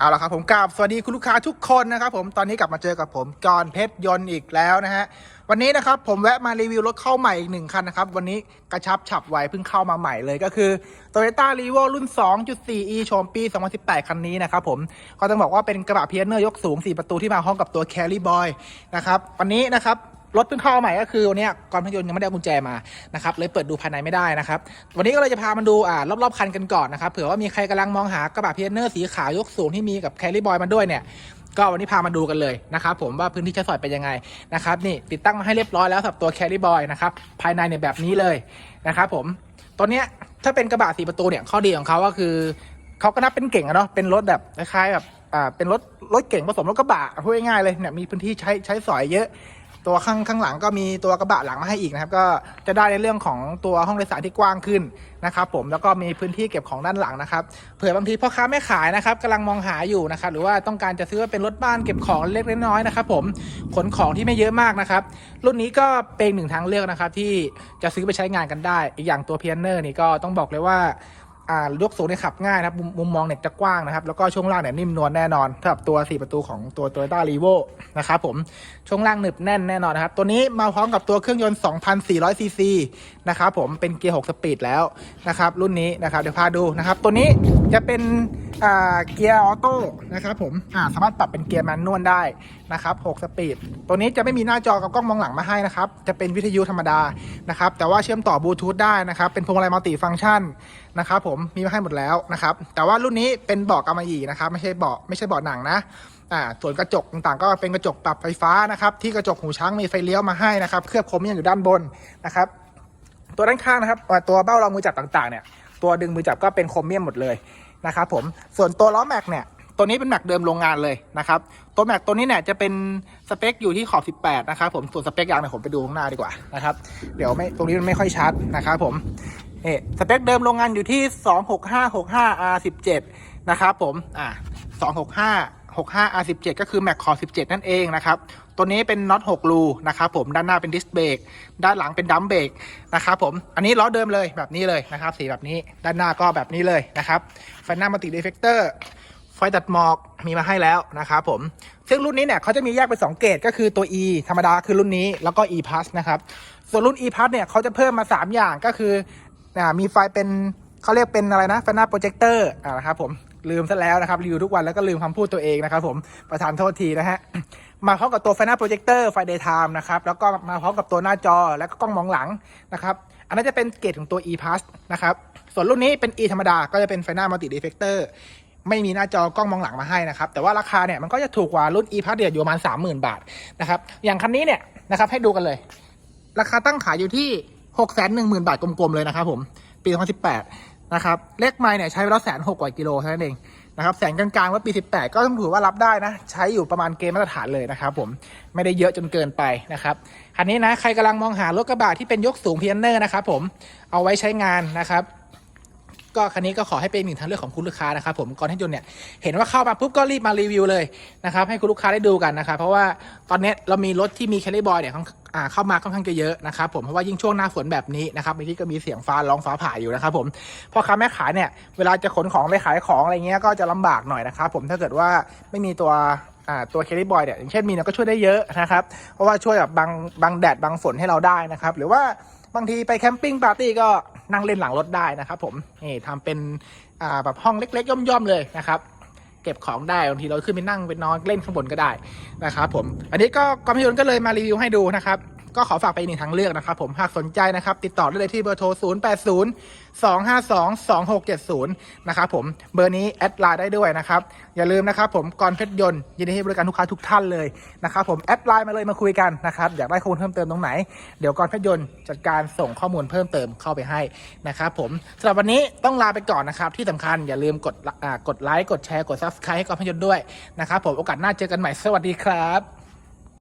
เอาละครับผมกราบสวัสดีคุณลูกค้าทุกคนนะครับผมตอนนี้กลับมาเจอกับผมกรเพชรยนต์อีกแล้วนะฮะวันนี้นะครับผมแวะมารีวิวรถเข้าใหม่อีกหนึ่งคันนะครับวันนี้กระชับฉับไวเพิ่งเข้ามาใหม่เลยก็คือ Toyota r e v o รุ่น 2.4e โฉมปี 2018 คันนี้นะครับผมก็ต้องบอกว่าเป็นกระบะเพียเนอร์ยกสูง 4 ประตูที่มาพร้อมกับตัว Carry Boy นะครับวันนี้นะครับ รถเพิ่งเข้าใหม่ก็คือวันนี้ก่อนยนต์ยังไม่ได้กุญแจมานะครับเลยเปิดดูภายในไม่ได้นะครับวันนี้ก็เลยจะพามาดูอ่ารอบๆคันกันก่อนนะครับเผื่อว่ามีใครกำลังมองหากระบะพีเนอร์สีขาวยกสูงที่มีกับแคลรี่บอยมาด้วยเนี่ยก็วันนี้พามาดูกันเลยนะครับผมว่าพื้นที่ใช้สอยเป็นยังไงนะครับนี่ติดตั้งมาให้เรียบร้อยแล้วสำหรับตัวแคลรี่บอยนะครับภายในเนี่ยแบบนี้เลยนะครับผมตัวเนี้ยถ้าเป็นกระบะสีประตูเนี่ยข้อดีของเขาก็คือเขาก็นับเป็นเก่งอะเนาะเป็นรถแบบคล้ายๆแบบอ่าเป็นรถรถเก่งผสมรถกระบะพูดง่ายๆเลยเนี่ยมีพื้นที่ใช้ใช้สอยเยอะ ตัวข้างข้างหลังก็มีตัวกระบะหลังมาให้อีกนะครับ ก็จะได้ในเรื่องของตัวห้องโดยสารที่กว้างขึ้นนะครับ ผมแล้วก็มีพื้นที่เก็บของด้านหลังนะครับเผื่อบางทีพ่อค้าแม่ขายนะครับกำลังมองหาอยู่นะครับหรือว่าต้องการจะซื้อเป็นรถบ้านเก็บของเล็กน้อยนะครับ ผมขนของที่ไม่เยอะมากนะครับ รุ่นนี้ก็เป็นหนึ่งทางเลือกนะครับ ที่จะซื้อไปใช้งานกันได้ อีกอย่างตัวเพียนเนอร์นี่ก็ต้องบอกเลยว่า อ่ายกสูงเนี่ยขับง่ายนะครับ มุมมองเนี่ยจะกว้างนะครับ แล้วก็ช่วงล่างเนี่ยนิ่มนวลแน่นอนสำหรับตัว 4 ประตูของตัว Toyota r e v o นะครับผมช่วงล่างหนึบแน่นแน่นอนนะครับ ตัวนี้มาพร้อมกับตัวเครื่องยนต์2,400ซีซีนะครับผมเป็นเกียร์6สปีดแล้วนะครับรุ่นนี้นะครับเดี๋ยวพาดูนะครับ ตัวนี้จะเป็น เกียร์ออโต้นะครับผมสามารถปรับเป็นเกียร์แมนนวลได้นะครับ6สปีด ตัวนี้จะไม่มีหน้าจอกับกล้องมองหลังมาให้นะครับ จะเป็นวิทยุธรรมดานะครับ แต่ว่าเชื่อมต่อบลูทูธได้นะครับ เป็นพวงมาลัยมัลติฟังก์ชันนะครับผม มีมาให้หมดแล้วนะครับ แต่ว่ารุ่นนี้เป็นเบาะกำมะหยี่นะครับ ไม่ใช่เบาะไม่ใช่เบาะหนังนะอ่าส่วนกระจกต่างๆก็เป็นกระจกปรับไฟฟ้านะครับ ที่กระจกหูช้างมีไฟเลี้ยวมาให้นะครับ เคลือบคมยังอยู่ด้านบนนะครับ ตัวด้านข้างนะครับ ตัวเบ้ารองมือจับต่างๆเนี่ย ตัวดึงมือจับก็เป็นโครเมียมหมดเลย นะครับผมส่วนตัวล้อแม็กเนี่ยตัวนี้เป็นแม็กเดิมโรงงานเลยนะครับตัวแม็กตัวนี้เนี่ยจะเป็นสเปคอยู่ที่ขอบ 18 นะครับผมส่วนสเปคยางเนี่ยผมไปดูข้างหน้าดีกว่านะครับเดี๋ยวไม่ตรงนี้มันไม่ค่อยชัดนะครับผมเอ่สเปคเดิมโรงงานอยู่ที่ 26565 R17 นะครับผมอ่า265 65 R17 ก็คือ Mac Core 17 นั่นเองนะครับ ตัวนี้เป็นน็อต6รูนะครับผมด้านหน้าเป็นดิสเบรกด้านหลังเป็นดัมเบรกนะครับผมอันนี้ล้อเดิมเลยแบบนี้เลยนะครับ สีแบบนี้ด้านหน้าก็แบบนี้เลยนะครับไฟหน้ามัลติเดเฟกเตอร์ไฟตัดหมอกมีมาให้แล้วนะครับผม ซึ่งรุ่นนี้เนี่ยเขาจะมีแยกเป็น2เกรดก็คือตัว E ธรรมดาคือรุ่นนี้แล้วก็ E Plus นะครับ ส่วนรุ่น E Plus เนี่ยเขาจะเพิ่มมา 3 อย่างก็คือมีไฟเป็น เขาเรียกเป็นอะไรนะไฟหน้าโปรเจคเตอร์อ่านะครับผมลืมซะแล้วนะครับรีวิวทุกวันแล้วก็ลืมคำพูดตัวเองนะครับผมประธานโทษทีนะฮะมาพร้อมกับตัวไฟหน้าโปรเจคเตอร์ไฟเดย์ไทม์นะครับแล้วก็มาพร้อมกับตัวหน้าจอและก็กล้องมองหลังนะครับอันนั้นจะเป็นเกรดของตัว E Plus นะครับส่วนรุ่นนี้เป็น E ธรรมดาก็จะเป็นไฟหน้ามัลติเดเฟกเตอร์ไม่มีหน้าจอกล้องมองหลังมาให้นะครับแต่ว่าราคาเนี่ยมันก็จะถูกกว่ารุ่น e p a s เดียอยู่ประมาณ30,000 บาทนะครับอย่างคันนี้เนี่ยนะครับให้ดูกันเลย ราคาตั้งขายอยู่ที่6 1 0 0 0 0 บาทกลมๆเลยนะครับผม ปี 2018 นะครับ เลขไม้เนี่ยใช้ไปแล้วแสนหกกว่ากิโลเท่านั้นเองนะครับ แสนกลางๆว่าปี 18 ก็ต้องถือว่ารับได้นะ ใช้อยู่ประมาณเกณฑ์มาตรฐานเลยนะครับผม ไม่ได้เยอะจนเกินไปนะครับ คันนี้นะ ใครกำลังมองหารถกระบะที่เป็นยกสูงเพียนเนอร์นะครับผม เอาไว้ใช้งานนะครับ ก็คันนี้ก็ขอให้เป็นหนึ่งทางเลือกของคุณลูกค้านะครับผมก่อนที่ยนเนี่ยเห็นว่าเข้ามาปุ๊บก็รีบมารีวิวเลยนะครับให้คุณลูกค้าได้ดูกันนะครับเพราะว่าตอนนี้เรามีรถที่มีแคลรี่บอยเนี่ยค่อนอ่าเข้ามาค่อนข้างจะเยอะนะครับผมเพราะว่ายิ่งช่วงหน้าฝนแบบนี้นะครับบางทีก็มีเสียงฟ้าร้องฟ้าผ่าอยู่นะครับผมพ่อค้าแม่ขายเนี่ยเวลาจะขนของไปขายของอะไรเงี้ยก็จะลำบากหน่อยนะครับผมถ้าเกิดว่าไม่มีตัวอ่าตัวแคลรี่บอยเนี่ยอย่างเช่นมีเนี่ยก็ช่วยได้เยอะนะครับเพราะว่าช่วยแบบบังบังแดดบังฝนให้เราได้นะครับหรือว่า บางทีไปแคมปิ้งปาร์ตี้ก็นั่งเล่นหลังรถได้นะครับผมนี่ทำเป็นอ่าแบบห้องเล็ก ๆ ย่อมๆเลยนะครับเก็บของได้บางทีเราขึ้นไปนั่งไปนอนเล่นข้างบนก็ได้นะครับผม อันนี้ก็กรมพยนต์ก็เลยมารีวิวให้ดูนะครับ ก็ขอฝากไปอีกหนึ่งทางเลือกนะครับผมหากสนใจนะครับ ติดต่อได้เลยที่เบอร์โทร 0 8 0 2 5 2 2 6 7 0 นะครับผมเบอร์นี้แอดไลน์ได้ด้วยนะครับ อย่าลืมนะครับผมกรเพชรยนต์ยินดีให้บริการลูกค้าทุกท่านเลยนะครับผมแอดไลน์มาเลยมาคุยกันนะครับอยากได้ข้อมูลเพิ่มเติมตรงไหน เดี๋ยวกรเพชรยนต์จัดการส่งข้อมูลเพิ่มเติมเข้าไปให้นะครับผมสำหรับวันนี้ต้องลาไปก่อนนะครับที่สำคัญอย่าลืมกดกดไลค์กดแชร์กด subscribe ให้กรเพชรยนต์ด้วยนะครับผมโอกาสหน้าเจอกันใหม่สวัสดีครับ